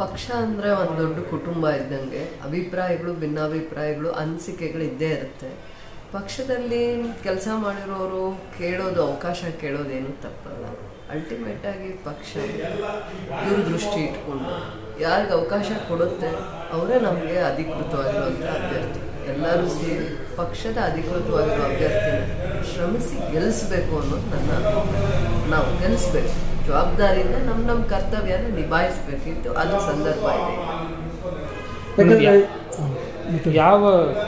ಪಕ್ಷ ಅಂದರೆ ಒಂದು ದೊಡ್ಡ ಕುಟುಂಬ ಇದ್ದಂಗೆ, ಅಭಿಪ್ರಾಯಗಳು, ಭಿನ್ನಾಭಿಪ್ರಾಯಗಳು, ಅನಿಸಿಕೆಗಳು ಇದ್ದೇ ಇರುತ್ತೆ. ಪಕ್ಷದಲ್ಲಿ ಕೆಲಸ ಮಾಡಿರೋರು ಕೇಳೋದು, ಅವಕಾಶ ಕೇಳೋದೇನು ತಪ್ಪಲ್ಲ. ಅಲ್ಟಿಮೇಟ್ ಆಗಿ ಪಕ್ಷ ಇವ್ರ ದೃಷ್ಟಿ ಇಟ್ಕೊಂಡು, ಯಾರಿಗೆ ಅವಕಾಶ ಕೊಡುತ್ತೆ, ಅವರೇ ನಮಗೆ ಅಧಿಕೃತವಾಗಿರುವಂಥ ಅಭ್ಯರ್ಥಿ. ಎಲ್ಲರೂ ಸೇರಿ ಪಕ್ಷದ ಅಧಿಕೃತವಾಗಿರೋ ಅಭ್ಯರ್ಥಿನ ಶ್ರಮಿಸಿ ಗೆಲ್ಲಿಸ್ಬೇಕು ಅನ್ನೋದು ನನ್ನ ನಾವು ಗೆಲ್ಲಿಸ್ಬೇಕು. ಜವಾಬ್ದಾರಿಯಿಂದ ನಮ್ಮ ನಮ್ಮ ಕರ್ತವ್ಯನ ನಿಭಾಯಿಸ್ಬೇಕಿತ್ತು ಅದು ಸಂದರ್ಭ ಇದೆ. ಯಾಕಂದರೆ ಯಾವ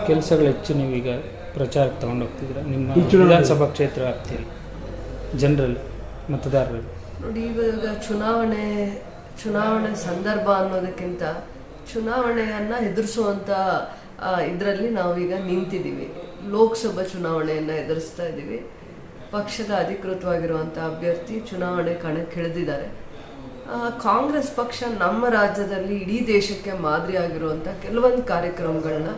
ಕೆಲಸಗಳು ಹೆಚ್ಚು ನೀವೀಗ ಪ್ರಚಾರಕ್ಕೆ ತಗೊಂಡು ಹೋಗ್ತಿದ್ರೆ ನಿಮ್ಮ ವಿಧಾನಸಭಾ ಕ್ಷೇತ್ರ ವ್ಯಾಪ್ತಿಯಲ್ಲಿ ಜನರಲ್ಲಿ ಮತದಾರರಲ್ಲಿ. ನೋಡಿ ಇವಾಗ ಚುನಾವಣೆ ಚುನಾವಣೆ ಸಂದರ್ಭ ಅನ್ನೋದಕ್ಕಿಂತ ಚುನಾವಣೆಯನ್ನು ಎದುರಿಸುವಂಥ ಇದರಲ್ಲಿ ನಾವೀಗ ನಿಂತಿದ್ದೀವಿ. ಲೋಕಸಭಾ ಚುನಾವಣೆಯನ್ನು ಎದುರಿಸ್ತಾ ಇದ್ದೀವಿ. ಪಕ್ಷದ ಅಧಿಕೃತವಾಗಿರುವಂಥ ಅಭ್ಯರ್ಥಿ ಚುನಾವಣೆ ಕಣಕ್ಕಿಳಿದಿದ್ದಾರೆ ಕಾಂಗ್ರೆಸ್ ಪಕ್ಷ ನಮ್ಮ ರಾಜ್ಯದಲ್ಲಿ ಇಡೀ ದೇಶಕ್ಕೆ ಮಾದರಿಯಾಗಿರುವಂಥ ಕೆಲವೊಂದು ಕಾರ್ಯಕ್ರಮಗಳನ್ನ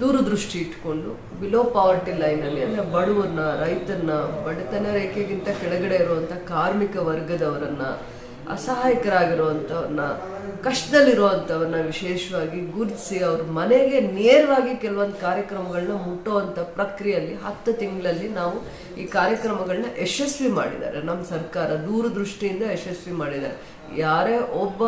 ದೂರದೃಷ್ಟಿ ಇಟ್ಕೊಂಡು ಬಿಲೋ ಪಾವರ್ಟಿ ಲೈನಲ್ಲಿ ಅಂದರೆ ಬಡವರನ್ನ ರೈತರನ್ನ ಬಡತನ ರೇಖೆಗಿಂತ ಕೆಳಗಡೆ ಇರುವಂಥ ಕಾರ್ಮಿಕ ವರ್ಗದವರನ್ನ ಅಸಹಾಯಕರಾಗಿರುವಂಥವ್ರನ್ನ ಕಷ್ಟದಲ್ಲಿರುವಂಥವ್ರನ್ನ ವಿಶೇಷವಾಗಿ ಗುರುತಿಸಿ ಅವ್ರ ಮನೆಗೆ ನೇರವಾಗಿ ಕೆಲವೊಂದು ಕಾರ್ಯಕ್ರಮಗಳನ್ನ ಮುಟ್ಟುವಂಥ ಪ್ರಕ್ರಿಯೆಯಲ್ಲಿ ಹತ್ತು ತಿಂಗಳಲ್ಲಿ ನಾವು ಈ ಕಾರ್ಯಕ್ರಮಗಳನ್ನ ಯಶಸ್ವಿ ಮಾಡಿದ್ದಾರೆ. ನಮ್ಮ ಸರ್ಕಾರ ದೂರದೃಷ್ಟಿಯಿಂದ ಯಶಸ್ವಿ ಮಾಡಿದ್ದಾರೆ. ಯಾರೇ ಒಬ್ಬ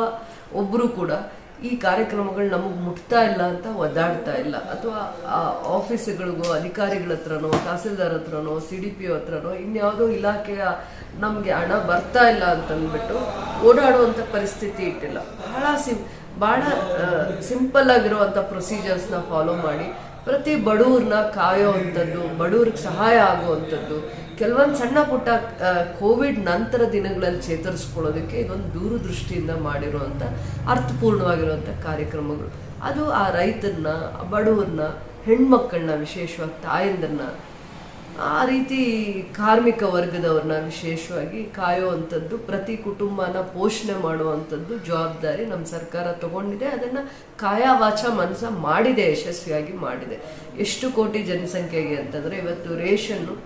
ಒಬ್ಬರು ಕೂಡ ಈ ಕಾರ್ಯಕ್ರಮಗಳು ನಮಗೆ ಮುಟ್ತಾ ಇಲ್ಲ ಅಂತ ಒದ್ದಾಡ್ತಾ ಇಲ್ಲ. ಅಥವಾ ಆ ಆಫೀಸ್ಗಳಿಗೋ, ಅಧಿಕಾರಿಗಳ ಹತ್ರನೋ, ತಹಸೀಲ್ದಾರ್ ಹತ್ರನೋ ಸಿ ಡಿ ಪಿ ಹತ್ರನೋ, ಇನ್ಯಾವುದೋ ಇಲಾಖೆಯ ನಮಗೆ ಹಣ ಬರ್ತಾ ಇಲ್ಲ ಅಂತಂದ್ಬಿಟ್ಟು ಓಡಾಡುವಂಥ ಪರಿಸ್ಥಿತಿ ಇಟ್ಟಿಲ್ಲ. ಬಹಳ ಸಿಂ ಭಾಳ ಸಿಂಪಲ್ ಆಗಿರುವಂಥ ಪ್ರೊಸೀಜರ್ಸ್ನ ಫಾಲೋ ಮಾಡಿ ಪ್ರತಿ ಬಡವ್ರನ್ನ ಕಾಯೋವಂಥದ್ದು ಬಡವ್ರಿಗೆ ಸಹಾಯ ಆಗುವಂಥದ್ದು ಕೆಲವೊಂದು ಸಣ್ಣ ಪುಟ್ಟ ಕೋವಿಡ್ ನಂತರ ದಿನಗಳಲ್ಲಿ ಚೇತರಿಸ್ಕೊಳ್ಳೋದಕ್ಕೆ ಇದೊಂದು ದೂರದೃಷ್ಟಿಯಿಂದ ಮಾಡಿರುವಂಥ ಅರ್ಥಪೂರ್ಣವಾಗಿರುವಂಥ ಕಾರ್ಯಕ್ರಮಗಳು. ಅದು ಆ ರೈತರನ್ನ ಬಡವರನ್ನ ಹೆಣ್ಮಕ್ಕಳನ್ನ ವಿಶೇಷವಾಗಿ ತಾಯಂದರನ್ನ, ಆ ರೀತಿ ಕಾರ್ಮಿಕ ವರ್ಗದವ್ರನ್ನ ವಿಶೇಷವಾಗಿ ಕಾಯುವಂಥದ್ದು, ಪ್ರತಿ ಕುಟುಂಬನ ಪೋಷಣೆ ಮಾಡುವಂಥದ್ದು ಜವಾಬ್ದಾರಿ ನಮ್ಮ ಸರ್ಕಾರ ತಗೊಂಡಿದೆ. ಅದನ್ನು ಕಾಯ ವಾಚ ಮನಸ ಮಾಡಿದೆ, ಯಶಸ್ವಿಯಾಗಿ ಮಾಡಿದೆ. ಎಷ್ಟು ಕೋಟಿ ಜನಸಂಖ್ಯೆಗೆ ಅಂತಂದರೆ ಇವತ್ತು ರೇಷನ್ನು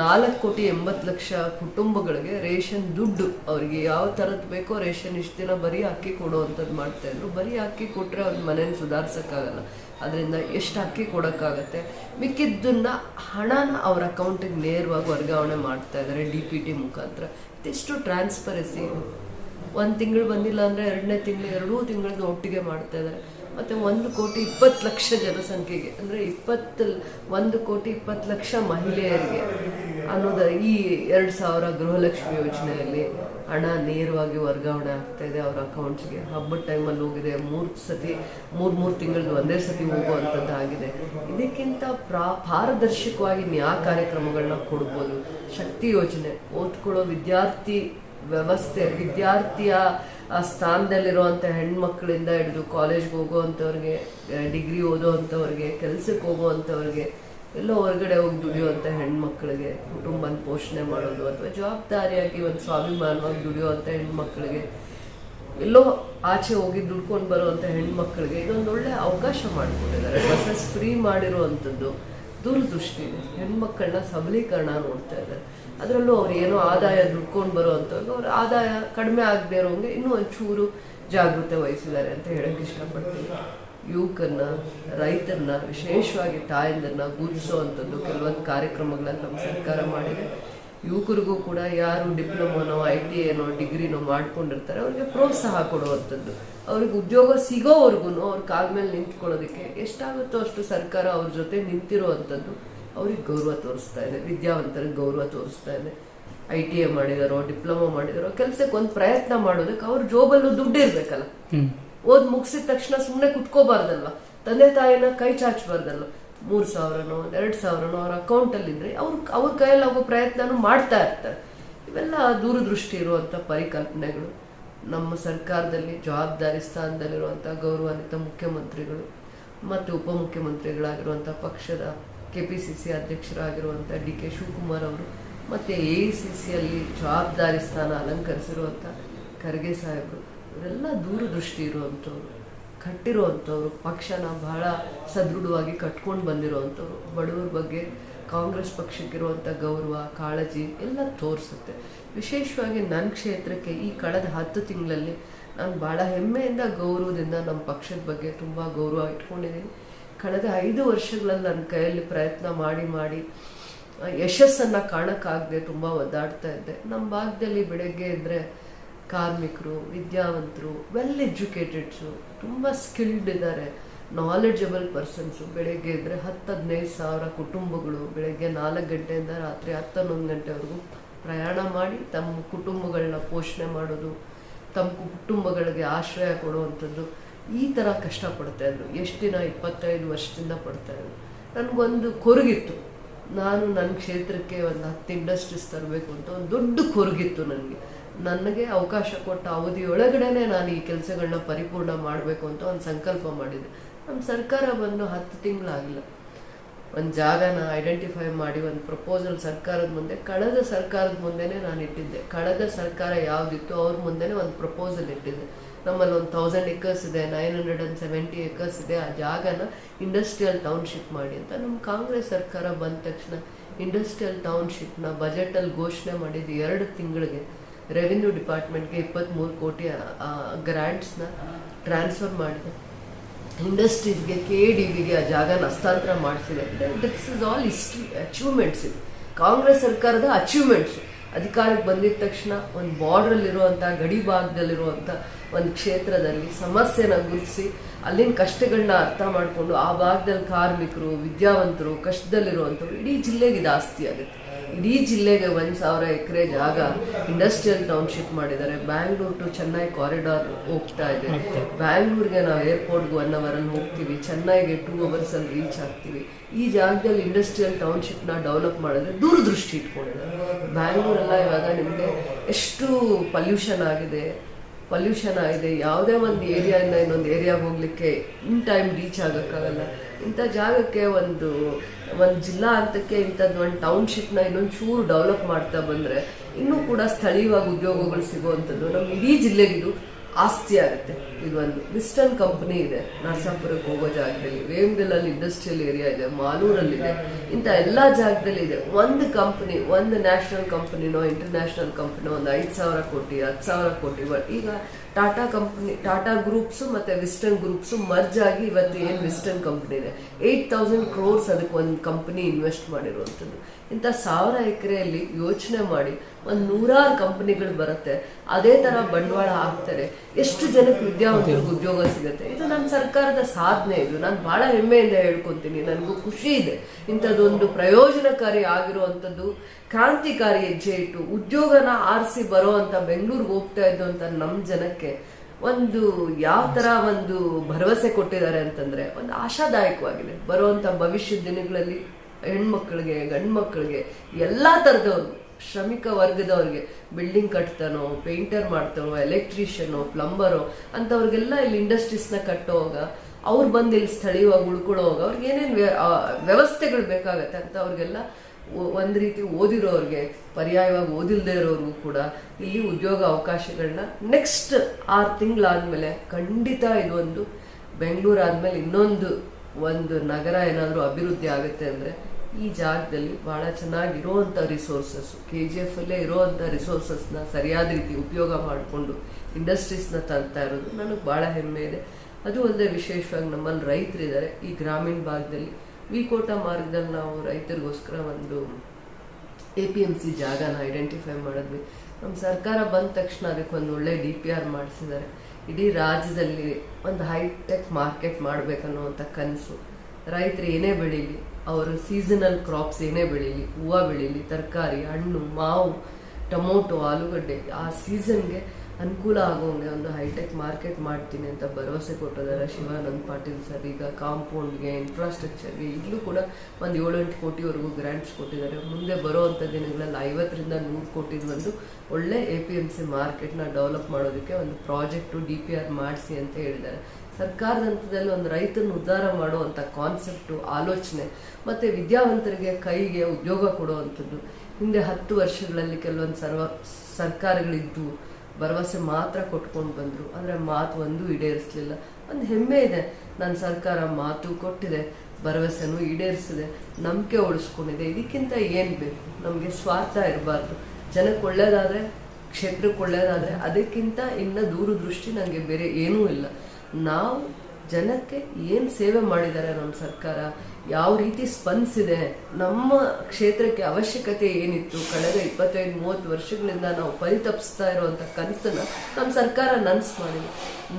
ನಾಲ್ಕು ಕೋಟಿ ಎಂಬತ್ತು ಲಕ್ಷ ಕುಟುಂಬಗಳಿಗೆ ರೇಷನ್ ದುಡ್ಡು. ಅವರಿಗೆ ಯಾವ ಥರದ್ದು ಬೇಕೋ ರೇಷನ್ ಇಷ್ಟು ದಿನ ಬರೀ ಅಕ್ಕಿ ಕೊಡುವಂಥದ್ದು ಮಾಡ್ತಾ ಇದ್ರು. ಬರೀ ಅಕ್ಕಿ ಕೊಟ್ಟರೆ ಅವ್ರ ಮನೇನ ಸುಧಾರಿಸೋಕ್ಕಾಗಲ್ಲ. ಅದರಿಂದ ಎಷ್ಟು ಅಕ್ಕಿ ಕೊಡೋಕ್ಕಾಗತ್ತೆ? ಮಿಕ್ಕಿದ್ದನ್ನು ಹಣನ ಅವ್ರ ಅಕೌಂಟಿಗೆ ನೇರವಾಗಿ ವರ್ಗಾವಣೆ ಮಾಡ್ತಾ ಇದ್ದಾರೆ ಡಿ ಪಿ ಟಿ ಮುಖಾಂತರ. ಇದೆಷ್ಟು ಟ್ರಾನ್ಸ್ಪರೆನ್ಸಿ. ಒಂದು ತಿಂಗಳು ಬಂದಿಲ್ಲ ಅಂದರೆ ಎರಡನೇ ತಿಂಗಳು, ಎರಡೂ ತಿಂಗಳದ್ದು ಒಟ್ಟಿಗೆ ಮಾಡ್ತಾ ಇದ್ದಾರೆ ಮತ್ತು ಒಂದು ಕೋಟಿ ಇಪ್ಪತ್ತು ಲಕ್ಷ ಜನಸಂಖ್ಯೆಗೆ, ಅಂದರೆ ಇಪ್ಪತ್ತು ಒಂದು ಕೋಟಿ ಇಪ್ಪತ್ತು ಲಕ್ಷ ಮಹಿಳೆಯರಿಗೆ ಅನ್ನೋದು ಈ ಎರಡು ಸಾವಿರ ಗೃಹಲಕ್ಷ್ಮಿ ಯೋಜನೆಯಲ್ಲಿ ಹಣ ನೇರವಾಗಿ ವರ್ಗಾವಣೆ ಆಗ್ತಾ ಇದೆ ಅವ್ರ ಅಕೌಂಟ್ಸ್ಗೆ. ಹಬ್ಬದ ಟೈಮಲ್ಲಿ ಹೋಗಿದೆ, ಮೂರು ಸತಿ, ಮೂರು ಮೂರು ತಿಂಗಳದ್ದು ಒಂದೇ ಸತಿ ಹೋಗುವಂಥದ್ದು ಆಗಿದೆ. ಇದಕ್ಕಿಂತ ಪ್ರಾ, ಪಾರದರ್ಶಕವಾಗಿ ನ್ಯಾಯ ಕಾರ್ಯಕ್ರಮಗಳನ್ನ ಕೊಡ್ಬೋದು? ಶಕ್ತಿ ಯೋಜನೆ, ಓದ್ಕೊಳ್ಳೋ ವಿದ್ಯಾರ್ಥಿ ವ್ಯವಸ್ಥೆ, ವಿದ್ಯಾರ್ಥಿಯ, ಆ ಸ್ಥಾನದಲ್ಲಿರುವಂಥ ಹೆಣ್ಮಕ್ಳಿಂದ ಹಿಡಿದು ಕಾಲೇಜ್ಗೆ ಹೋಗೋವಂಥವ್ರಿಗೆ ಡಿಗ್ರಿ ಓದೋವಂಥವ್ರಿಗೆ, ಕೆಲ್ಸಕ್ಕೆ ಹೋಗೋವಂಥವ್ರಿಗೆ ಎಲ್ಲೋ ಹೊರಗಡೆ ಹೋಗಿ ದುಡಿಯುವಂಥ ಹೆಣ್ಮಕ್ಳಿಗೆ, ಕುಟುಂಬನ ಪೋಷಣೆ ಮಾಡೋದು ಅಥವಾ ಜವಾಬ್ದಾರಿಯಾಗಿ ಒಂದು ಸ್ವಾಭಿಮಾನವಾಗಿ ದುಡಿಯುವಂಥ ಹೆಣ್ಮಕ್ಳಿಗೆ, ಎಲ್ಲೋ ಆಚೆ ಹೋಗಿ ದುಡ್ಕೊಂಡು ಬರುವಂಥ ಹೆಣ್ಮಕ್ಳಿಗೆ ಇದೊಂದು ಒಳ್ಳೆ ಅವಕಾಶ ಮಾಡಿಕೊಟ್ಟಿದ್ದಾರೆ. ಬಸ್ಸಸ್ ಫ್ರೀ ಮಾಡಿರುವಂಥದ್ದು ದೂರದೃಷ್ಟಿ ಇದೆ ಹೆಣ್ಮಕ್ಕಳನ್ನ ಸಬಲೀಕರಣ ನೋಡ್ತಾ ಇದ್ದಾರೆ. ಅದರಲ್ಲೂ ಅವ್ರು ಏನೋ ಆದಾಯ ದುಡ್ಕೊಂಡು ಬರುವಂಥವ್ರು ಅವ್ರ ಆದಾಯ ಕಡಿಮೆ ಆಗದೆ ಇರೋಂಗೆ ಇನ್ನೂ ಒಂಚೂರು ಜಾಗೃತೆ ವಹಿಸಿದ್ದಾರೆ ಅಂತ ಹೇಳಕ್ಕೆ ಇಷ್ಟಪಡ್ತೀನಿ. ಯುವಕರನ್ನ ರೈತರನ್ನ, ವಿಶೇಷವಾಗಿ ತಾಯಂದರನ್ನ ಗುರುತಿಸುವಂಥದ್ದು ಕೆಲವೊಂದು ಕಾರ್ಯಕ್ರಮಗಳನ್ನು ನಮ್ಮ ಸರ್ಕಾರ ಮಾಡಿದೆ. ಯುವಕರಿಗೂ ಕೂಡ ಯಾರು ಡಿಪ್ಲೊಮೋನೋ, ಐ ಟಿ ಏನೋ ಡಿಗ್ರಿನೋ ಮಾಡ್ಕೊಂಡಿರ್ತಾರೆ, ಅವ್ರಿಗೆ ಪ್ರೋತ್ಸಾಹ ಕೊಡುವಂಥದ್ದು ಅವ್ರಿಗೆ ಉದ್ಯೋಗ ಸಿಗೋವರೆಗೂ ಅವ್ರ ಕಾಲ ಮೇಲೆ ನಿಂತ್ಕೊಳ್ಳೋದಕ್ಕೆ ಎಷ್ಟಾಗುತ್ತೋ ಅಷ್ಟು ಸರ್ಕಾರ ಅವ್ರ ಜೊತೆ ನಿಂತಿರುವಂಥದ್ದು ಅವ್ರಿಗೆ ಗೌರವ ತೋರಿಸ್ತಾ ಇದೆ ವಿದ್ಯಾವಂತರಿಗೆ ಗೌರವ ತೋರಿಸ್ತಾ ಇದೆ. ಐ ಟಿ ಐ ಮಾಡಿದಾರೋ ಡಿಪ್ಲೊಮಾ ಮಾಡಿದಾರೋ ಕೆಲಸಕ್ಕೆ ಒಂದು ಪ್ರಯತ್ನ ಮಾಡೋದಕ್ಕೆ ಅವ್ರ ಜೋಬಲ್ಲೂ ದುಡ್ಡು ಇರ್ಬೇಕಲ್ಲ. ಓದ್ ಮುಗಿಸಿದ ತಕ್ಷಣ ಸುಮ್ಮನೆ ಕುತ್ಕೋಬಾರ್ದಲ್ವ? ತಂದೆ ತಾಯಿನ ಕೈ ಚಾಚಬಾರ್ದಲ್ವ? ಮೂರು ಸಾವಿರನೋ ಎರಡು ಸಾವಿರನೋ ಅವ್ರ ಅಕೌಂಟಲ್ಲಿ ಇದ್ರೆ ಅವ್ರ ಅವ್ರ ಕೈಯಲ್ಲಿ ಆಗೋ ಪ್ರಯತ್ನನೂ ಮಾಡ್ತಾ ಇರ್ತಾರೆ. ಇವೆಲ್ಲ ದೂರದೃಷ್ಟಿ ಇರುವಂಥ ಪರಿಕಲ್ಪನೆಗಳು. ನಮ್ಮ ಸರ್ಕಾರದಲ್ಲಿ ಜವಾಬ್ದಾರಿ ಸ್ಥಾನದಲ್ಲಿರುವಂಥ ಗೌರವಾನ್ವಿತ ಮುಖ್ಯಮಂತ್ರಿಗಳು ಮತ್ತು ಉಪಮುಖ್ಯಮಂತ್ರಿಗಳಾಗಿರುವಂಥ ಪಕ್ಷದ ಕೆ ಪಿ ಸಿ ಸಿ ಅಧ್ಯಕ್ಷರಾಗಿರುವಂಥ ಡಿ ಕೆ ಶಿವಕುಮಾರ್ ಅವರು ಮತ್ತು ಎ ಸಿ ಸಿಯಲ್ಲಿ ಜವಾಬ್ದಾರಿ ಸ್ಥಾನ ಅಲಂಕರಿಸಿರುವಂಥ ಖರ್ಗೆ ಸಾಹೇಬರು. ಇವರೆಲ್ಲ ದೂರದೃಷ್ಟಿ ಇರುವಂಥವ್ರು ಕಟ್ಟಿರುವಂಥವ್ರು ಪಕ್ಷನ ಬಹಳ ಸದೃಢವಾಗಿ ಕಟ್ಕೊಂಡು ಬಂದಿರುವಂಥವ್ರು ಬಡವರ ಬಗ್ಗೆ ಕಾಂಗ್ರೆಸ್ ಪಕ್ಷಕ್ಕಿರುವಂಥ ಗೌರವ, ಕಾಳಜಿ ಎಲ್ಲ ತೋರಿಸುತ್ತೆ. ವಿಶೇಷವಾಗಿ ನನ್ನ ಕ್ಷೇತ್ರಕ್ಕೆ ಈ ಕಳೆದ ಹತ್ತು ತಿಂಗಳಲ್ಲಿ ನಾನು ಭಾಳ ಹೆಮ್ಮೆಯಿಂದ ಗೌರವದಿಂದ ನಮ್ಮ ಪಕ್ಷದ ಬಗ್ಗೆ ತುಂಬ ಗೌರವ ಇಟ್ಕೊಂಡಿದ್ದೀನಿ ಕಳೆದ ಐದು ವರ್ಷಗಳಲ್ಲಿ ನನ್ನ ಕೈಯಲ್ಲಿ ಪ್ರಯತ್ನ ಮಾಡಿ ಮಾಡಿ ಯಶಸ್ಸನ್ನು ಕಾಣೋಕ್ಕಾಗದೆ ತುಂಬ ಒದ್ದಾಡ್ತಾ ಇದ್ದೆ. ನಮ್ಮ ಭಾಗದಲ್ಲಿ ಬೆಳಗ್ಗೆ ಇದ್ದರೆ ಕಾರ್ಮಿಕರು, ವಿದ್ಯಾವಂತರು ವೆಲ್ ಎಜುಕೇಟೆಡ್ಸು ತುಂಬ ಸ್ಕಿಲ್ಡ್ ಇದ್ದಾರೆ ನಾಲೆಡ್ಜಬಲ್ ಪರ್ಸನ್ಸು ಬೆಳಗ್ಗೆ ಇದ್ದರೆ ಹತ್ತು ಹದಿನೈದು ಸಾವಿರ ಕುಟುಂಬಗಳು ಬೆಳಗ್ಗೆ ನಾಲ್ಕು ಗಂಟೆಯಿಂದ ರಾತ್ರಿ ಹತ್ತು ಹನ್ನೊಂದು ಗಂಟೆವರೆಗೂ ಪ್ರಯಾಣ ಮಾಡಿ ತಮ್ಮ ಕುಟುಂಬಗಳನ್ನ ಪೋಷಣೆ ಮಾಡೋದು ತಮ್ಮ ಕುಟುಂಬಗಳಿಗೆ ಆಶ್ರಯ ಕೊಡುವಂಥದ್ದು. ಈ ಥರ ಕಷ್ಟಪಡ್ತಾ ಇದ್ರು. ಎಷ್ಟು ದಿನ? ಇಪ್ಪತ್ತೈದು ವರ್ಷದಿಂದ ಪಡ್ತಾ ಇದ್ರು. ನನಗೊಂದು ಕೊರಗಿತ್ತು. ನಾನು ನನ್ನ ಕ್ಷೇತ್ರಕ್ಕೆ ಒಂದು ಹತ್ತು ಇಂಡಸ್ಟ್ರೀಸ್ ತರಬೇಕು ಅಂತ ಒಂದು ದೊಡ್ಡ ಕೊರಗಿತ್ತು ನನಗೆ. ನನಗೆ ಅವಕಾಶ ಕೊಟ್ಟ ಅವಧಿಯೊಳಗಡೆ ನಾನು ಈ ಕೆಲಸಗಳನ್ನ ಪರಿಪೂರ್ಣ ಮಾಡಬೇಕು ಅಂತ ಒಂದು ಸಂಕಲ್ಪ ಮಾಡಿದೆ. ನಮ್ಮ ಸರ್ಕಾರ ಬಂದು ಹತ್ತು ತಿಂಗಳಾಗಿಲ್ಲ. ಒಂದು ಜಾಗನ ಐಡೆಂಟಿಫೈ ಮಾಡಿ, ಒಂದು ಪ್ರಪೋಸಲ್ ಸರ್ಕಾರದ ಮುಂದೆ, ಕಳೆದ ಸರ್ಕಾರದ ಮುಂದೆನೇ ನಾನು ಇಟ್ಟಿದ್ದೆ. ಕಳೆದ ಸರ್ಕಾರ ಯಾವುದಿತ್ತು, ಅವ್ರ ಮುಂದೆನೇ ಒಂದು ಪ್ರಪೋಸಲ್ ಇಟ್ಟಿದ್ದೆ. ನಮ್ಮಲ್ಲಿ ಒಂದು ತೌಸಂಡ್ ಎಕರ್ಸ್ ಇದೆ nine hundred and seventy acres ಇದೆ, ಆ ಜಾಗನ ಇಂಡಸ್ಟ್ರಿಯಲ್ ಟೌನ್ಶಿಪ್ ಮಾಡಿ ಅಂತ ನಮ್ಮ ಕಾಂಗ್ರೆಸ್ ಸರ್ಕಾರ ಬಂದ ತಕ್ಷಣ ಇಂಡಸ್ಟ್ರಿಯಲ್ ಟೌನ್ಶಿಪ್ನ ಬಜೆಟಲ್ಲಿ ಘೋಷಣೆ ಮಾಡಿದ್ದು ಎರಡು ತಿಂಗಳಿಗೆ ರೆವಿನ್ಯೂ ಡಿಪಾರ್ಟ್ಮೆಂಟ್ಗೆ ಇಪ್ಪತ್ತ್ಮೂರು ಕೋಟಿ ಗ್ರ್ಯಾಂಟ್ಸ್ನ ಟ್ರಾನ್ಸ್ಫರ್ ಮಾಡಿದೆ. ಇಂಡಸ್ಟ್ರೀಸ್ಗೆ ಕೆ ಡಿ ವಿಗೆ ಆ ಜಾಗನ ಹಸ್ತಾಂತರ ಮಾಡಿಸಿದೆ. This is all history achievements ಇದು. ಕಾಂಗ್ರೆಸ್ ಸರ್ಕಾರದ ಅಚೀವ್ಮೆಂಟ್ಸ್ ಅಧಿಕಾರಕ್ಕೆ ಬಂದಿದ ತಕ್ಷಣ ಒಂದು ಬಾರ್ಡ್ರಲ್ಲಿರುವಂಥ, ಗಡಿ ಭಾಗದಲ್ಲಿರುವಂಥ ಒಂದು ಕ್ಷೇತ್ರದಲ್ಲಿ ಸಮಸ್ಯೆನ ಗುರುತಿಸಿ, ಅಲ್ಲಿನ ಕಷ್ಟಗಳನ್ನ ಅರ್ಥ ಮಾಡಿಕೊಂಡು ಆ ಭಾಗದಲ್ಲಿ ಕಾರ್ಮಿಕರು, ವಿದ್ಯಾವಂತರು, ಕಷ್ಟದಲ್ಲಿರುವಂಥವ್ರು ಇಡೀ ಜಿಲ್ಲೆಗೆ ಆಸ್ತಿ ಆಗುತ್ತೆ. ಇಡೀ ಜಿಲ್ಲೆಗೆ ಒಂದು ಸಾವಿರ ಎಕರೆ ಜಾಗ ಇಂಡಸ್ಟ್ರಿಯಲ್ ಟೌನ್ಶಿಪ್ ಮಾಡಿದ್ದಾರೆ. ಬ್ಯಾಂಗ್ಳೂರ್ ಟು ಚೆನ್ನೈ ಕಾರಿಡಾರ್ ಹೋಗ್ತಾ ಇದೆ. ಬ್ಯಾಂಗ್ಳೂರ್ಗೆ ನಾವು ಏರ್ಪೋರ್ಟ್ಗೆ ಒನ್ ಅವರಲ್ಲಿ ಹೋಗ್ತೀವಿ. ಚೆನ್ನೈಗೆ ಟೂ ಅವರ್ಸಲ್ಲಿ ರೀಚ್ ಆಗ್ತೀವಿ. ಈ ಜಾಗದಲ್ಲಿ ಇಂಡಸ್ಟ್ರಿಯಲ್ ಟೌನ್ಶಿಪ್ನ ಡೆವಲಪ್ ಮಾಡಿದ್ರೆ ದೂರದೃಷ್ಟಿ ಇಟ್ಕೊಂಡಿದ್ದಾರೆ ಬ್ಯಾಂಗ್ಳೂರೆಲ್ಲ ಇವಾಗ ನಿಮಗೆ ಎಷ್ಟು ಪಲ್ಯೂಷನ್ ಆಗಿದೆ ಪಲ್ಯೂಷನ್ ಆಗಿದೆ. ಯಾವುದೇ ಒಂದು ಏರಿಯಾದಿಂದ ಇನ್ನೊಂದು ಏರಿಯಾಗೆ ಹೋಗ್ಲಿಕ್ಕೆ ಇನ್ ಟೈಮ್ ರೀಚ್ ಆಗೋಕ್ಕಾಗಲ್ಲ. ಇಂಥ ಜಾಗಕ್ಕೆ ಒಂದು ಒಂದು ಜಿಲ್ಲಾ ಹಂತಕ್ಕೆ ಇಂಥದ್ದು ಒಂದು ಟೌನ್ಶಿಪ್ನ ಇನ್ನೊಂದು ಚೂರು ಡೆವಲಪ್ ಮಾಡ್ತಾ ಬಂದರೆ ಇನ್ನೂ ಕೂಡ ಸ್ಥಳೀಯವಾಗಿ ಉದ್ಯೋಗಗಳು ಸಿಗುವಂಥದ್ದು. ನಮ್ಮ ಇಡೀ ಜಿಲ್ಲೆಗಿದು ಆಸ್ತಿ ಆಗುತ್ತೆ. ಇದು ಒಂದು ವಿಸ್ಟರ್ನ್ ಕಂಪನಿ ಇದೆ. ನರಸಾಪುರಕ್ಕೆ ಹೋಗೋ ಜಾಗದಲ್ಲಿ. ವೇಮಗಲಲ್ಲಿ ಇಂಡಸ್ಟ್ರಿಯಲ್ ಏರಿಯಾ ಇದೆ, ಮಾಲೂರಲ್ಲಿದೆ. ಇಂಥ ಎಲ್ಲ ಜಾಗದಲ್ಲಿ ಇದೆ. ಒಂದು ಕಂಪನಿ ಒಂದು ನ್ಯಾಷನಲ್ ಕಂಪನಿನೋ ಇಂಟರ್ನ್ಯಾಷನಲ್ ಕಂಪನಿನೋ ಒಂದು ಐದು ಸಾವಿರ ಕೋಟಿ, ಹತ್ತು ಸಾವಿರ ಕೋಟಿ ಈಗ ಟಾಟಾ ಕಂಪನಿ ಟಾಟಾ ಗ್ರೂಪ್ಸು ಮತ್ತು ವಿಸ್ಟರ್ನ್ ಗ್ರೂಪ್ಸು ಮರ್ಜ್ ಆಗಿ ಇವತ್ತು ಏನು ವಿಸ್ಟರ್ನ್ ಕಂಪನಿ ಇದೆ? ಏಯ್ಟ್ ತೌಸಂಡ್ ಕ್ರೋರ್ಸ್ ಅದಕ್ಕೆ ಒಂದು ಕಂಪನಿ ಇನ್ವೆಸ್ಟ್ ಮಾಡಿರುವಂಥದ್ದು. ಇಂಥ ಸಾವಿರ ಎಕರೆಯಲ್ಲಿ ಯೋಚನೆ ಮಾಡಿ ಒಂದು ನೂರಾರು ಕಂಪ್ನಿಗಳು ಬರುತ್ತೆ. ಅದೇ ಥರ ಬಂಡವಾಳ ಹಾಕ್ತಾರೆ. ಎಷ್ಟು ಜನಕ್ಕೆ ವಿದ್ಯಾವಂತರಿಗೆ ಉದ್ಯೋಗ ಸಿಗುತ್ತೆ. ಇದು ನನ್ನ ಸರ್ಕಾರದ ಸಾಧನೆ ಇದು. ನಾನು ಬಹಳ ಹೆಮ್ಮೆಯಿಂದ ಹೇಳ್ಕೊತೀನಿ. ನನಗೂ ಖುಷಿ ಇದೆ. ಇಂಥದ್ದೊಂದು ಪ್ರಯೋಜನಕಾರಿ ಆಗಿರುವಂಥದ್ದು ಕ್ರಾಂತಿಕಾರಿ ಹೆಜ್ಜೆ ಇಟ್ಟು ಉದ್ಯೋಗನ ಆರಿಸಿ ಬರೋ ಅಂತ ಬೆಂಗಳೂರಿಗೆ ಹೋಗ್ತಾ ಅಂತ ನಮ್ಮ ಜನಕ್ಕೆ ಒಂದು ಯಾವ ತರ ಒಂದು ಭರವಸೆ ಕೊಟ್ಟಿದ್ದಾರೆ ಅಂತಂದ್ರೆ ಒಂದು ಆಶಾದಾಯಕವಾಗಿದೆ. ಬರುವಂತ ಭವಿಷ್ಯದ ದಿನಗಳಲ್ಲಿ ಹೆಣ್ಮಕ್ಳಿಗೆ, ಗಂಡ್ಮಕ್ಳಿಗೆ ಎಲ್ಲಾ ತರದವ್ರು ಶ್ರಮಿಕ ವರ್ಗದವ್ರಿಗೆ ಬಿಲ್ಡಿಂಗ್ ಕಟ್ತಾನೋ ಪೇಂಟರ್ ಮಾಡ್ತಾನೋ ಎಲೆಕ್ಟ್ರಿಷಿಯನೋ ಪ್ಲಂಬರೋ ಅಂಥವ್ರಿಗೆಲ್ಲ ಇಲ್ಲಿ ಇಂಡಸ್ಟ್ರೀಸ್ನ ಕಟ್ಟೋವಾಗ, ಅವ್ರು ಬಂದು ಇಲ್ಲಿ ಸ್ಥಳೀಯವಾಗಿ ಉಳ್ಕೊಳ್ಳೋವಾಗ ಅವ್ರಿಗೆ ಏನೇನು ವ್ಯವಸ್ಥೆಗಳು ಬೇಕಾಗತ್ತೆ ಅಂತ ಅವ್ರಿಗೆಲ್ಲ ಒಂದು ರೀತಿ ಓದಿರೋರಿಗೆ, ಪರ್ಯಾಯವಾಗಿ ಓದಿಲ್ಲದೇ ಇರೋರಿಗೂ ಕೂಡ ಇಲ್ಲಿ ಉದ್ಯೋಗ ಅವಕಾಶಗಳನ್ನ ನೆಕ್ಸ್ಟ್ ಆರು ತಿಂಗಳಾದ್ಮೇಲೆ ಖಂಡಿತ ಇದೊಂದು ಬೆಂಗಳೂರು ಆದಮೇಲೆ ಇನ್ನೊಂದು, ಒಂದು ನಗರ ಏನಾದರೂ ಅಭಿವೃದ್ಧಿ ಆಗುತ್ತೆ ಅಂದ್ರೆ ಈ ಜಾಗದಲ್ಲಿ ಬಹಳ ಚೆನ್ನಾಗಿರೋವಂಥ ರಿಸೋರ್ಸಸ್ ಕೆ ಜಿ ಎಫ್ ಅಲ್ಲೇ ಇರುವಂಥ ರಿಸೋರ್ಸಸ್ನ ಸರಿಯಾದ ರೀತಿ ಉಪಯೋಗ ಮಾಡಿಕೊಂಡು ಇಂಡಸ್ಟ್ರೀಸ್ನ ತರ್ತಾ ಇರೋದು ನನಗೆ ಭಾಳ ಹೆಮ್ಮೆ ಇದೆ. ಅದು ಅಲ್ಲದೆ ವಿಶೇಷವಾಗಿ ನಮ್ಮಲ್ಲಿ ರೈತರಿದ್ದಾರೆ. ಈ ಗ್ರಾಮೀಣ ಭಾಗದಲ್ಲಿ ವಿಕೋಟ ಮಾರ್ಗದಲ್ಲಿ ನಾವು ರೈತರಿಗೋಸ್ಕರ ಒಂದು ಎ ಪಿ ಎಂ ಸಿ ಜಾಗನ ಐಡೆಂಟಿಫೈ ಮಾಡಿದ್ವಿ. ನಮ್ಮ ಸರ್ಕಾರ ಬಂದ ತಕ್ಷಣ ಅದಕ್ಕೆ ಒಂದು ಒಳ್ಳೆ ಡಿ ಪಿ ಆರ್ ಮಾಡಿಸಿದ್ದಾರೆ. ಇಡೀ ರಾಜ್ಯದಲ್ಲಿ ಒಂದು ಹೈಟೆಕ್ ಮಾರ್ಕೆಟ್ ಮಾಡಬೇಕನ್ನುವಂಥ ಕನಸು ರೈತರು ಏನೇ ಬೆಳೀಲಿ ಅವರು ಸೀಸನಲ್ ಕ್ರಾಪ್ಸ್ ಏನೇ ಬೆಳೀಲಿ ಹೂವು ಬೆಳೀಲಿ ತರಕಾರಿ ಹಣ್ಣು ಮಾವು ಟೊಮೊಟೊ ಆಲೂಗಡ್ಡೆ ಆ ಸೀಸನ್ಗೆ ಅನುಕೂಲ ಆಗೋಂಗೆ ಒಂದು ಹೈಟೆಕ್ ಮಾರ್ಕೆಟ್ ಮಾಡ್ತೀನಿ ಅಂತ ಭರವಸೆ ಕೊಟ್ಟಿದ್ದಾರೆ ಶಿವಾನಂದ್ ಪಾಟೀಲ್ ಸರ್. ಈಗ ಕಾಂಪೌಂಡ್ಗೆ ಇನ್ಫ್ರಾಸ್ಟ್ರಕ್ಚರ್ಗೆ ಈಗಲೂ ಕೂಡ ಒಂದು ಏಳೆಂಟು ಕೋಟಿವರೆಗೂ ಗ್ರ್ಯಾಂಟ್ಸ್ ಕೊಟ್ಟಿದ್ದಾರೆ. ಮುಂದೆ ಬರುವಂಥ ದಿನಗಳಲ್ಲಿ ಐವತ್ತರಿಂದ ನೂರು ಕೋಟಿ ಒಂದು ಒಳ್ಳೆ ಎ ಪಿ ಎಂ ಸಿ ಮಾರ್ಕೆಟ್ನ ಡೆವಲಪ್ ಮಾಡೋದಕ್ಕೆ ಒಂದು ಪ್ರಾಜೆಕ್ಟು ಡಿ ಪಿ ಆರ್ ಮಾಡಿಸಿ ಅಂತ ಹೇಳಿದ್ದಾರೆ. ಸರ್ಕಾರದ ಹಂತದಲ್ಲಿ ಒಂದು ರೈತನ ಉದ್ಧಾರ ಮಾಡುವಂಥ ಕಾನ್ಸೆಪ್ಟು ಆಲೋಚನೆ ಮತ್ತು ವಿದ್ಯಾವಂತರಿಗೆ ಕೈಗೆ ಉದ್ಯೋಗ ಕೊಡುವಂಥದ್ದು. ಹಿಂದೆ ಹತ್ತು ವರ್ಷಗಳಲ್ಲಿ ಕೆಲವೊಂದು ಸರ್ವ ಸರ್ಕಾರಗಳಿದ್ದು ಭರವಸೆ ಮಾತ್ರ ಕೊಟ್ಕೊಂಡು ಬಂದರು. ಆದರೆ ಮಾತು ಒಂದು ಈಡೇರಿಸಲಿಲ್ಲ. ಒಂದು ಹೆಮ್ಮೆ ಇದೆ. ನನ್ನ ಸರ್ಕಾರ ಮಾತು ಕೊಟ್ಟಿದೆ, ಭರವಸೆನೂ ಈಡೇರಿಸಿದೆ, ನಂಬಿಕೆ ಉಳಿಸ್ಕೊಂಡಿದೆ. ಇದಕ್ಕಿಂತ ಏನು ಬೇಕು? ನಮಗೆ ಸ್ವಾರ್ಥ ಇರಬಾರ್ದು. ಜನಕ್ಕೆ ಒಳ್ಳೇದಾದರೆ, ಕ್ಷೇತ್ರಕ್ಕೆ ಒಳ್ಳೇದಾದರೆ, ಅದಕ್ಕಿಂತ ಇನ್ನು ದೂರದೃಷ್ಟಿ ನನಗೆ ಬೇರೆ ಏನೂ ಇಲ್ಲ. ನಾವು ಜನಕ್ಕೆ ಏನು ಸೇವೆ ಮಾಡಿದ್ದಾರೆ ನಮ್ಮ ಸರ್ಕಾರ? ಯಾವ ರೀತಿ ಸ್ಪಂದಿಸಿದೆ? ನಮ್ಮ ಕ್ಷೇತ್ರಕ್ಕೆ ಅವಶ್ಯಕತೆ ಏನಿತ್ತು? ಕಳೆದ ಇಪ್ಪತ್ತೈದು, ಮೂವತ್ತು ವರ್ಷಗಳಿಂದ ನಾವು ಪರಿತಪಿಸ್ತಾ ಇರುವಂಥ ಕನಸನ್ನು ನಮ್ಮ ಸರ್ಕಾರ ನನಸು ಮಾಡಿದೆ.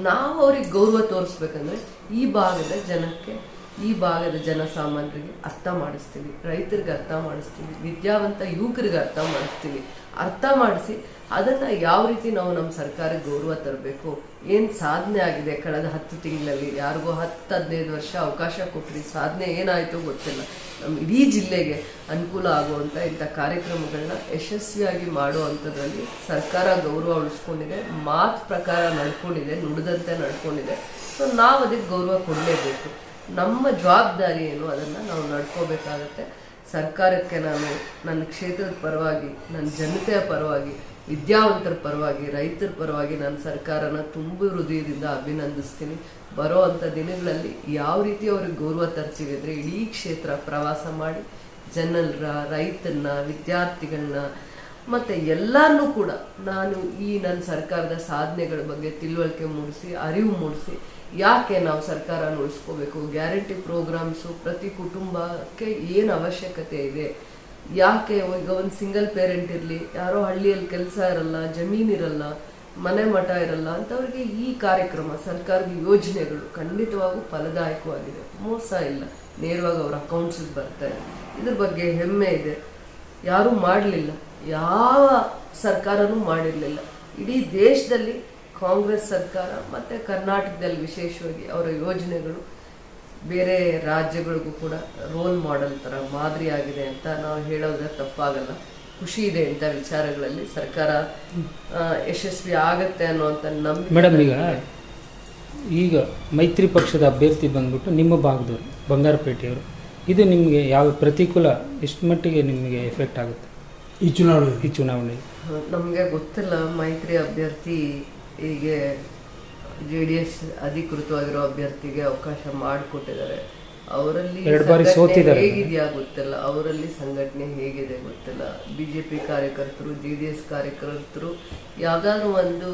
ನಾವು ಅವ್ರಿಗೆ ಗೌರವ ತೋರಿಸ್ಬೇಕಂದ್ರೆ ಈ ಭಾಗದ ಜನಕ್ಕೆ, ಈ ಭಾಗದ ಜನಸಾಮಾನ್ಯರಿಗೆ ಅರ್ಥ ಮಾಡಿಸ್ತೀವಿ. ರೈತರಿಗೆ ಅರ್ಥ ಮಾಡಿಸ್ತೀವಿ. ವಿದ್ಯಾವಂತ ಯುವಕರಿಗೆ ಅರ್ಥ ಮಾಡಿಸ್ತೀವಿ. ಅರ್ಥ ಮಾಡಿಸಿ ಅದನ್ನ ಯಾವ ರೀತಿ ನಾವು ನಮ್ಮ ಸರ್ಕಾರಕ್ಕೆ ಗೌರವ ತರಬೇಕು, ಏನು ಸಾಧನೆ ಆಗಿದೆ ಕಳೆದ ಹತ್ತು ತಿಂಗಳಲ್ಲಿ, ಯಾರಿಗೋ ಹತ್ತು ಹದಿನೈದು ವರ್ಷ ಅವಕಾಶ ಕೊಟ್ಟರೆ ಸಾಧನೆ ಏನಾಯಿತು ಗೊತ್ತಿಲ್ಲ. ನಮ್ಮ ಇಡೀ ಜಿಲ್ಲೆಗೆ ಅನುಕೂಲ ಆಗುವಂಥ ಇಂಥ ಕಾರ್ಯಕ್ರಮಗಳನ್ನ ಯಶಸ್ವಿಯಾಗಿ ಮಾಡುವಂಥದ್ರಲ್ಲಿ ಸರ್ಕಾರ ಗೌರವ ಉಳಿಸ್ಕೊಂಡಿದೆ, ಮಾತು ಪ್ರಕಾರ ನಡ್ಕೊಂಡಿದೆ, ನುಡಿದಂತೆ ನಡ್ಕೊಂಡಿದೆ. ಸೊ ನಾವು ಅದಕ್ಕೆ ಗೌರವ ಕೊಡಲೇಬೇಕು. ನಮ್ಮ ಜವಾಬ್ದಾರಿ ಏನು ಅದನ್ನು ನಾವು ನಡ್ಕೋಬೇಕಾಗತ್ತೆ. ಸರ್ಕಾರಕ್ಕೆ ನಾನು ನನ್ನ ಕ್ಷೇತ್ರದ ಪರವಾಗಿ, ನನ್ನ ಜನತೆಯ ಪರವಾಗಿ, ವಿದ್ಯಾವಂತರ ಪರವಾಗಿ, ರೈತರ ಪರವಾಗಿ ನಾನು ಸರ್ಕಾರನ ತುಂಬ ಹೃದಯದಿಂದ ಅಭಿನಂದಿಸ್ತೀನಿ. ಬರೋ ಅಂಥ ದಿನಗಳಲ್ಲಿ ಯಾವ ರೀತಿ ಅವ್ರಿಗೆ ಗೌರವ ತರ್ತೀವಿ ಅಂದರೆ ಇಡೀ ಕ್ಷೇತ್ರ ಪ್ರವಾಸ ಮಾಡಿ, ಜನರ ರೈತನ್ನ ವಿದ್ಯಾರ್ಥಿಗಳನ್ನ ಮತ್ತು ಎಲ್ಲಾನು ಕೂಡ ನಾನು ಈ ನನ್ನ ಸರ್ಕಾರದ ಸಾಧನೆಗಳ ಬಗ್ಗೆ ತಿಳುವಳಿಕೆ ಮೂಡಿಸಿ, ಅರಿವು ಮೂಡಿಸಿ, ಯಾಕೆ ನಾವು ಸರ್ಕಾರ ಉಳಿಸ್ಕೋಬೇಕು? ಗ್ಯಾರಂಟಿ ಪ್ರೋಗ್ರಾಮ್ಸು ಪ್ರತಿ ಕುಟುಂಬಕ್ಕೆ ಏನು ಅವಶ್ಯಕತೆ ಇದೆ? ಯಾಕೆ ಈಗ ಒಂದು ಸಿಂಗಲ್ ಪೇರೆಂಟ್ ಇರಲಿ, ಯಾರೋ ಹಳ್ಳಿಯಲ್ಲಿ ಕೆಲಸ ಇರಲ್ಲ, ಜಮೀನು ಇರಲ್ಲ, ಮನೆ ಮಠ ಇರಲ್ಲ ಅಂತವ್ರಿಗೆ ಈ ಕಾರ್ಯಕ್ರಮ ಸರ್ಕಾರದ ಯೋಜನೆಗಳು ಖಂಡಿತವಾಗೂ ಫಲದಾಯಕವಾಗಿದೆ ಮೋಸ ಇಲ್ಲ. ನೇರವಾಗಿ ಅವ್ರ ಅಕೌಂಟ್ಸಿಗೆ ಬರ್ತಾರೆ. ಇದ್ರ ಬಗ್ಗೆ ಹೆಮ್ಮೆ ಇದೆ. ಯಾರೂ ಮಾಡಲಿಲ್ಲ. ಯಾವ ಸರ್ಕಾರನೂ ಮಾಡಿರಲಿಲ್ಲ. ಇಡೀ ದೇಶದಲ್ಲಿ ಕಾಂಗ್ರೆಸ್ ಸರ್ಕಾರ ಮತ್ತು ಕರ್ನಾಟಕದಲ್ಲಿ ವಿಶೇಷವಾಗಿ ಅವರ ಯೋಜನೆಗಳು ಬೇರೆ ರಾಜ್ಯಗಳಿಗೂ ಕೂಡ ರೋಲ್ ಮಾಡೆಲ್ ಥರ ಮಾದರಿಯಾಗಿದೆ ಅಂತ ನಾವು ಹೇಳೋದ್ರೆ ತಪ್ಪಾಗಲ್ಲ. ಖುಷಿ ಇದೆ ಇಂಥ ವಿಚಾರಗಳಲ್ಲಿ ಸರ್ಕಾರ ಯಶಸ್ವಿ ಆಗುತ್ತೆ ಅನ್ನುವಂಥ ನಮ್ಮ ಮೇಡಮ್ ಈಗ ಈಗ ಮೈತ್ರಿ ಪಕ್ಷದ ಅಭ್ಯರ್ಥಿ ಬಂದ್ಬಿಟ್ಟು ನಿಮ್ಮ ಭಾಗದವರು ಬಂಗಾರಪೇಟೆಯವರು. ಇದು ನಿಮಗೆ ಯಾವ ಪ್ರತಿಕೂಲ ಎಷ್ಟು ಮಟ್ಟಿಗೆ ನಿಮಗೆ ಎಫೆಕ್ಟ್ ಆಗುತ್ತೆ? ಈ ಚುನಾವಣೆ. ಈ ಚುನಾವಣೆ. ನಮಗೆ ಗೊತ್ತಿಲ್ಲ ಮೈತ್ರಿ ಅಭ್ಯರ್ಥಿ ಹೀಗೆ ಜೆ ಡಿ ಎಸ್ ಅಧಿಕೃತವಾಗಿರೋ ಅಭ್ಯರ್ಥಿಗೆ ಅವಕಾಶ ಮಾಡಿಕೊಟ್ಟಿದ್ದಾರೆ. ಅವರಲ್ಲಿ ಎರಡು ಬಾರಿ ಸೋತಿದ್ದಾರೆ. ಹೇಗಿದೆಯಾ ಗೊತ್ತಿಲ್ಲ. ಅವರಲ್ಲಿ ಸಂಘಟನೆ ಹೇಗಿದೆ ಗೊತ್ತಿಲ್ಲ. ಬಿಜೆಪಿ ಕಾರ್ಯಕರ್ತರು ಜೆ ಡಿ ಎಸ್ ಕಾರ್ಯಕರ್ತರು ಯಾವ್ದಾದ್ರು ಒಂದು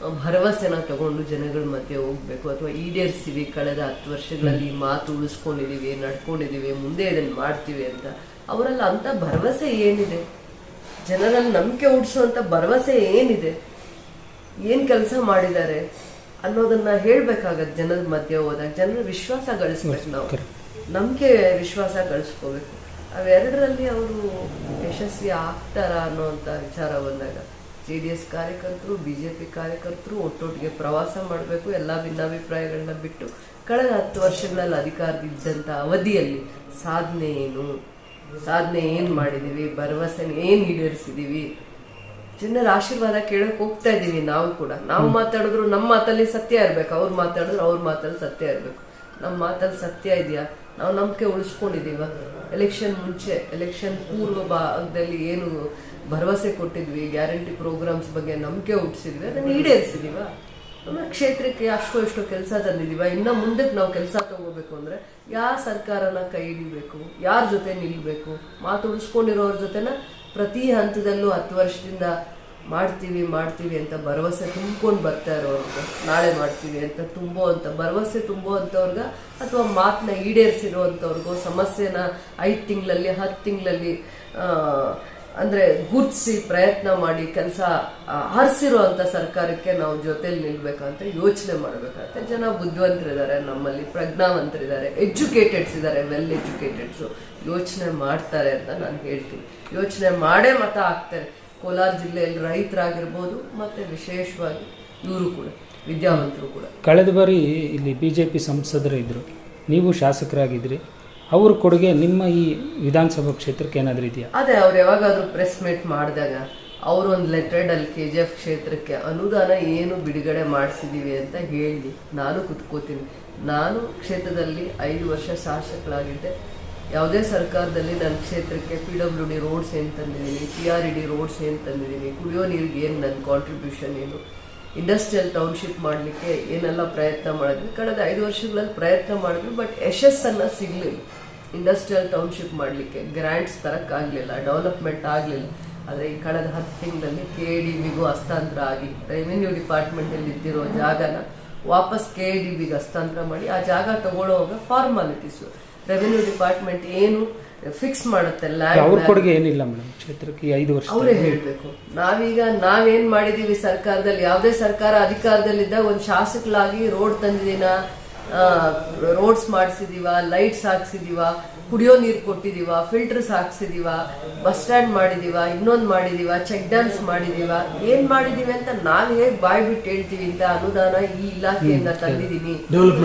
ಭರವಸೆನ ತಗೊಂಡು ಜನಗಳ ಮಧ್ಯೆ ಹೋಗ್ಬೇಕು ಅಥವಾ ಈಡೇರಿಸ್ತೀವಿ ಕಳೆದ ಹತ್ತು ವರ್ಷಗಳಲ್ಲಿ ಮಾತು ಉಳಿಸ್ಕೊಂಡಿದೀವಿ ನಡ್ಕೊಂಡಿದೀವಿ ಮುಂದೆ ಇದನ್ನು ಮಾಡ್ತೀವಿ ಅಂತ. ಅವರಲ್ಲಿ ಅಂತ ಭರವಸೆ ಏನಿದೆ? ಜನರಲ್ಲಿ ನಂಬಿಕೆ ಹುಟ್ಟಿಸುವಂತ ಭರವಸೆ ಏನಿದೆ? ಏನ್ ಕೆಲಸ ಮಾಡಿದ್ದಾರೆ ಅನ್ನೋದನ್ನ ಹೇಳ್ಬೇಕಾಗತ್ತೆ ಜನರ ಮಧ್ಯೆ ಹೋದಾಗ. ಜನರ ವಿಶ್ವಾಸ ಗಳಿಸ್ಬೇಕು ನಾವು. ನಂಬಿಕೆ ವಿಶ್ವಾಸ ಗಳಿಸ್ಕೋಬೇಕು. ಅವೆರಡರಲ್ಲಿ ಅವರು ಯಶಸ್ವಿ ಆಗ್ತಾರ ಅನ್ನೋ ವಿಚಾರ ಬಂದಾಗ. ಜೆ ಡಿ ಎಸ್ ಕಾರ್ಯಕರ್ತರು ಬಿ ಜೆ ಪಿ ಕಾರ್ಯಕರ್ತರು ಒಟ್ಟೊಟ್ಟಿಗೆ ಪ್ರವಾಸ ಮಾಡಬೇಕು ಎಲ್ಲ ಭಿನ್ನಾಭಿಪ್ರಾಯಗಳನ್ನ ಬಿಟ್ಟು ಕಳೆದ ಹತ್ತು ವರ್ಷಗಳಲ್ಲಿ ಅಧಿಕಾರದಿದ್ದಂಥ ಅವಧಿಯಲ್ಲಿ ಸಾಧನೆ ಏನು? ಸಾಧನೆ ಏನು ಮಾಡಿದ್ದೀವಿ? ಭರವಸೆ ಏನು ಈಡೇರಿಸಿದ್ದೀವಿ? ಜನರ ಆಶೀರ್ವಾದ ಕೇಳಕ್ ಹೋಗ್ತಾ ಇದ್ದೀವಿ ನಾವು ಕೂಡ. ನಾವು ಮಾತಾಡಿದ್ರು ನಮ್ಮ ಮಾತಲ್ಲಿ ಸತ್ಯ ಇರ್ಬೇಕು. ಅವ್ರು ಮಾತಾಡಿದ್ರು ಅವ್ರ ಮಾತಲ್ಲಿ ಸತ್ಯ ಇರ್ಬೇಕು. ನಮ್ಮ ಮಾತಲ್ಲಿ ಸತ್ಯ ಇದೆಯಾ? ನಾವು ನಂಬಿಕೆ ಉಳಿಸ್ಕೊಂಡಿದೀವ ಎಲೆಕ್ಷನ್ ಮುಂಚೆ ಎಲೆಕ್ಷನ್ ಪೂರ್ವ ಭಾಗದಲ್ಲಿ ಏನು ಭರವಸೆ ಕೊಟ್ಟಿದ್ವಿ, ಗ್ಯಾರಂಟಿ ಪ್ರೋಗ್ರಾಮ್ಸ್ ಬಗ್ಗೆ ನಂಬಿಕೆ ಹುಟ್ಟಿಸಿದ್ವಿ, ಅದನ್ನು ಈಡೇರಿಸಿದೀವ? ನಮ್ಮ ಕ್ಷೇತ್ರಕ್ಕೆ ಅಷ್ಟು ಎಷ್ಟು ಕೆಲಸ ತಂದಿದ್ದೀವ ಇನ್ನು ಮುಂದಕ್ಕೆ ನಾವು ಕೆಲಸ ತಗೋಬೇಕು ಅಂದ್ರೆ ಯಾವ ಸರ್ಕಾರನ ಕೈ ಹಿಡಿಬೇಕು, ಯಾರ ಜೊತೆ ನಿಲ್ಲಬೇಕು ಮಾತು ಉಳಿಸ್ಕೊಂಡಿರೋರ ಜೊತೆನ ಪ್ರತಿ ಹಂತದಲ್ಲೂ ಹತ್ತು ವರ್ಷದಿಂದ ಮಾಡ್ತೀವಿ ಮಾಡ್ತೀವಿ ಅಂತ ಭರವಸೆ ತುಂಬ್ಕೊಂಡು ಬರ್ತಾ ಇರೋರ್ಗ, ನಾಳೆ ಮಾಡ್ತೀವಿ ಅಂತ ತುಂಬೋ ಅಂತ ಭರವಸೆ ತುಂಬೋ ಅಂಥವ್ರಿಗ ಅಥವಾ ಮಾತನ್ನ ಈಡೇರಿಸಿರುವಂಥವ್ರಿಗೋ ಸಮಸ್ಯೆನ ಐದು ತಿಂಗಳಲ್ಲಿ, ಹತ್ತು ತಿಂಗಳಲ್ಲಿ ಅಂದರೆ ಗುರ್ತಿಸಿ ಪ್ರಯತ್ನ ಮಾಡಿ ಕೆಲಸ ಹರಿಸಿರೋ ಅಂಥ ಸರ್ಕಾರಕ್ಕೆ ನಾವು ಜೊತೆಲಿ ನಿಲ್ಬೇಕಂತ ಯೋಚನೆ ಮಾಡಬೇಕಾಗತ್ತೆ ಜನ ಬುದ್ಧಿವಂತರಿದ್ದಾರೆ ನಮ್ಮಲ್ಲಿ ಪ್ರಜ್ಞಾವಂತರಿದ್ದಾರೆ ಎಜುಕೇಟೆಡ್ಸ್ ಇದ್ದಾರೆ ವೆಲ್ ಎಜುಕೇಟೆಡ್ಸು. ಯೋಚನೆ ಮಾಡ್ತಾರೆ ಅಂತ ನಾನು ಹೇಳ್ತೀನಿ. ಯೋಚನೆ ಮಾಡೇ ಮತ ಆಗ್ತಾರೆ ಕೋಲಾರ ಜಿಲ್ಲೆಯಲ್ಲಿ ರೈತರಾಗಿರ್ಬೋದು, ಮತ್ತು ವಿಶೇಷವಾಗಿ ಇವರು ಕೂಡ, ವಿದ್ಯಾವಂತರು ಕೂಡ. ಕಳೆದ ಬಾರಿ ಇಲ್ಲಿ ಬಿ ಜೆ ಪಿ ಸಂಸದರು ಇದ್ದರು ನೀವು ಶಾಸಕರಾಗಿದ್ರಿ. ಅವ್ರ ಕೊಡುಗೆ ನಿಮ್ಮ ಈ ವಿಧಾನಸಭಾ ಕ್ಷೇತ್ರಕ್ಕೆ ಏನಾದ್ರೂ ಇದೆಯಾ? ಅದೇ, ಅವ್ರು ಯಾವಾಗಾದ್ರೂ ಪ್ರೆಸ್ ಮೀಟ್ ಮಾಡಿದಾಗ ಅವರು ಒಂದು ಲೆಟರ್ಡ್ ಅಲ್ಲಿ ಕೆ ಜಿ ಎಫ್ ಕ್ಷೇತ್ರಕ್ಕೆ ಅನುದಾನ ಏನು ಬಿಡುಗಡೆ ಮಾಡಿಸಿದೀವಿ ಅಂತ ಹೇಳಿ ನಾನು ಕುತ್ಕೋತೀನಿ. ನಾನು ಕ್ಷೇತ್ರದಲ್ಲಿ ಐದು ವರ್ಷ ಶಾಸಕಳಾಗಿದ್ದೆ. ಯಾವುದೇ ಸರ್ಕಾರದಲ್ಲಿ ನನ್ನ ಕ್ಷೇತ್ರಕ್ಕೆ ಪಿ ಡಬ್ಲ್ಯೂ ಡಿ ರೋಡ್ಸ್ ಏನು ತಂದಿದ್ದೀನಿ P R E D roads ಏನು ತಂದಿದ್ದೀನಿ, ಕುಡಿಯೋ ನೀರಿಗೆ ಏನು ನನ್ನ ಕಾಂಟ್ರಿಬ್ಯೂಷನ್ ಏನು? ಇಂಡಸ್ಟ್ರಿಯಲ್ ಟೌನ್ಶಿಪ್ ಮಾಡಲಿಕ್ಕೆ ಏನೆಲ್ಲ ಪ್ರಯತ್ನ ಮಾಡಿದ್ವಿ ಕಳೆದ ಐದು ವರ್ಷಗಳಲ್ಲಿ ಪ್ರಯತ್ನ ಮಾಡಿದ್ವಿ ಬಟ್ ಯಶಸ್ಸನ್ನು ಸಿಗಲಿಲ್ಲ. ಇಂಡಸ್ಟ್ರಿಯಲ್ ಟೌನ್ಶಿಪ್ ಮಾಡಲಿಕ್ಕೆ ಗ್ರ್ಯಾಂಟ್ಸ್ ತರಕ್ಕಾಗಲಿಲ್ಲ ಡೆವಲಪ್ಮೆಂಟ್ ಆಗಲಿಲ್ಲ. ಆದರೆ ಈ ಕಳೆದ ಹತ್ತು ತಿಂಗಳಲ್ಲಿ ಕೆ ಡಿ ಬಿಗೂ ಹಸ್ತಾಂತರ ಆಗಿ ರೆವಿನ್ಯೂ ಡಿಪಾರ್ಟ್ಮೆಂಟಲ್ಲಿ ಇದ್ದಿರೋ ಜಾಗನ ವಾಪಸ್ ಕೆ ಡಿ ಬಿಗೆ ಹಸ್ತಾಂತರ ಮಾಡಿ ಆ ಜಾಗ ತಗೊಳ್ಳೋವಾಗ ಫಾರ್ಮಾಲಿಟೀಸು ರೆವಿನ್ಯೂ ಡಿಪಾರ್ಟ್ಮೆಂಟ್ ಏನು ಫಿಕ್ಸ್ ಮಾಡುತ್ತಲ್ಲ ಅವ್ರ ಕೊಡುಗೆ ಏನಿಲ್ಲ ಮೇಡಮ್ ಕ್ಷೇತ್ರಕ್ಕೆ ಐದು ವರ್ಷ ಅವರೇ ಹೇಳ್ಬೇಕು. ನಾವೀಗ ನಾವೇನ್ ಮಾಡಿದೀವಿ ಸರ್ಕಾರದಲ್ಲಿ ಯಾವುದೇ ಸರ್ಕಾರ ಅಧಿಕಾರದಲ್ಲಿದ್ದ ಒಂದು ಶಾಸಕಲಾಗಿ ರೋಡ್ ತಂದಿದೀನ ರೋಡ್ಸ್ ಮಾಡಿಸಿದೀವ ಲೈಟ್ಸ್ ಹಾಕ್ಸಿದೀವ ಕುಡಿಯೋ ನೀರು ಕೊಟ್ಟಿದೀವ ಫಿಲ್ಟರ್ಸ್ ಹಾಕ್ಸಿದೀವ ಬಸ್ ಸ್ಟ್ಯಾಂಡ್ ಮಾಡಿದೀವ ಇನ್ನೊಂದು ಮಾಡಿದೀವ ಚೆಕ್ ಡ್ಯಾಮ್ಸ್ ಮಾಡಿದೀವ ಏನ್ ಮಾಡಿದೀವಿ ಅಂತ ನಾವ್ ಹೇಗ್ ಬಾಯ್ ಬಿಟ್ಟು ಹೇಳ್ತೀವಿ ಅಂತ ಅನುದಾನ ಈ ಇಲಾಖೆಯಿಂದ ತಂದಿದೀನಿ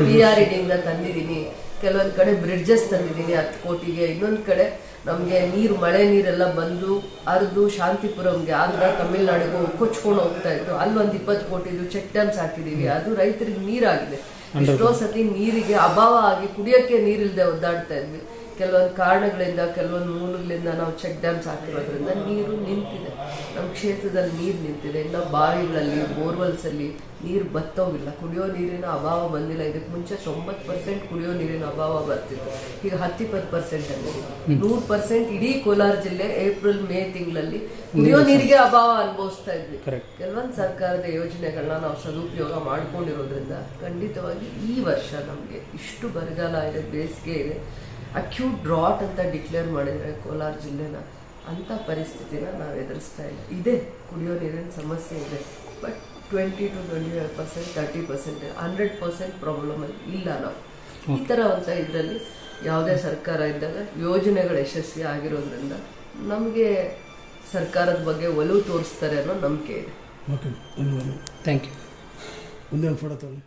ಪಿ ಆರ್ ಇಡಿಯಿಂದ ತಂದಿದೀನಿ ಕೆಲವೊಂದ್ ಕಡೆ ಬ್ರಿಡ್ಜಸ್ ತಂದಿದ್ದೀನಿ ಹತ್ತು ಕೋಟಿಗೆ ಇನ್ನೊಂದು ಕಡೆ ನಮಗೆ ನೀರು ಮಳೆ ನೀರೆಲ್ಲ ಬಂದು ಹರಿದು ಶಾಂತಿಪುರಂಗೆ ಆಂಧ್ರ ತಮಿಳ್ನಾಡಿಗೂ ಕೊಚ್ಕೊಂಡು ಹೋಗ್ತಾ ಇತ್ತು. ಅಲ್ಲೊಂದು ಇಪ್ಪತ್ತು ಕೋಟಿದು ಚೆಕ್ ಡ್ಯಾಮ್ಸ್ ಹಾಕಿದ್ದೀವಿ ಅದು ರೈತರಿಗೆ ನೀರಾಗಿದೆ. ಎಷ್ಟೋ ಸತಿ ನೀರಿಗೆ ಅಭಾವ ಆಗಿ ಕುಡಿಯೋಕ್ಕೆ ನೀರಿಲ್ಲದೆ ಒದ್ದಾಡ್ತಾ ಇದ್ವಿ. ಕೆಲವೊಂದು ಕಾರಣಗಳಿಂದ ಕೆಲವೊಂದು ಮೂಲಗಳಿಂದ ನಾವು ಚೆಕ್ ಡ್ಯಾಮ್ಸ್ ಹಾಕಿರೋದ್ರಿಂದ ನೀರು ನಿಂತಿದೆ. ನಮ್ಮ ಕ್ಷೇತ್ರದಲ್ಲಿ ನೀರು ನಿಂತಿದೆ. ಇನ್ನು ಬಾವಿಗಳಲ್ಲಿ ಬೋರ್ವೆಲ್ಸ್ ಅಲ್ಲಿ ನೀರು ಬತ್ತೋಗಿಲ್ಲ. ಕುಡಿಯೋ ನೀರಿನ ಅಭಾವ ಬಂದಿಲ್ಲ. ಇದಕ್ಕೆ ಮುಂಚೆ ತೊಂಬತ್ತು ಪರ್ಸೆಂಟ್ ಕುಡಿಯೋ ನೀರಿನ ಅಭಾವ ಬರ್ತಿತ್ತು. ಈಗ ಹತ್ತಿಪ್ಪತ್ತು ಪರ್ಸೆಂಟ್ ಅಲ್ಲಿ. ನೂರು ಪರ್ಸೆಂಟ್ ಇಡೀ ಕೋಲಾರ ಜಿಲ್ಲೆ ಏಪ್ರಿಲ್ ಮೇ ತಿಂಗಳಲ್ಲಿ ಕುಡಿಯೋ ನೀರಿಗೆ ಅಭಾವ ಅನುಭವಿಸ್ತಾ ಇದ್ವಿ. ಕೆಲವೊಂದು ಸರ್ಕಾರದ ಯೋಜನೆಗಳನ್ನ ನಾವು ಸದುಪಯೋಗ ಮಾಡ್ಕೊಂಡಿರೋದ್ರಿಂದ ಖಂಡಿತವಾಗಿ ಈ ವರ್ಷ ನಮಗೆ ಇಷ್ಟು ಬರಗಾಲ ಇದೆ ಬೇಸಿಗೆ ಇದೆ. ಅಕ್ಯೂಟ್ ಡ್ರಾಟ್ ಅಂತ ಡಿಕ್ಲೇರ್ ಮಾಡಿದರೆ ಕೋಲಾರ ಜಿಲ್ಲೆನ ಅಂಥ ಪರಿಸ್ಥಿತಿನ ನಾವು ಎದುರಿಸ್ತಾ ಇಲ್ಲ. ಇದೆ ಕುಡಿಯೋ ನೀರಿನ ಸಮಸ್ಯೆ ಇದೆ but twenty two twenty five percent thirty percent hundred percent ಪ್ರಾಬ್ಲಮಲ್ಲಿ ಇಲ್ಲ ನಾವು. ಈ ಥರ ಅಂತ ಇದರಲ್ಲಿ ಯಾವುದೇ ಸರ್ಕಾರ ಇದ್ದಾಗ ಯೋಜನೆಗಳು ಯಶಸ್ವಿ ಆಗಿರೋದ್ರಿಂದ ನಮಗೆ ಸರ್ಕಾರದ ಬಗ್ಗೆ ಒಲವು ತೋರಿಸ್ತಾರೆ ಅನ್ನೋ ನಂಬಿಕೆ ಇದೆ. ಓಕೆ ಧನ್ಯವಾದ ಥ್ಯಾಂಕ್ ಯು ಮುಂದೆ ಫೋಟೋ ತಗೊಳ್ಳಿ.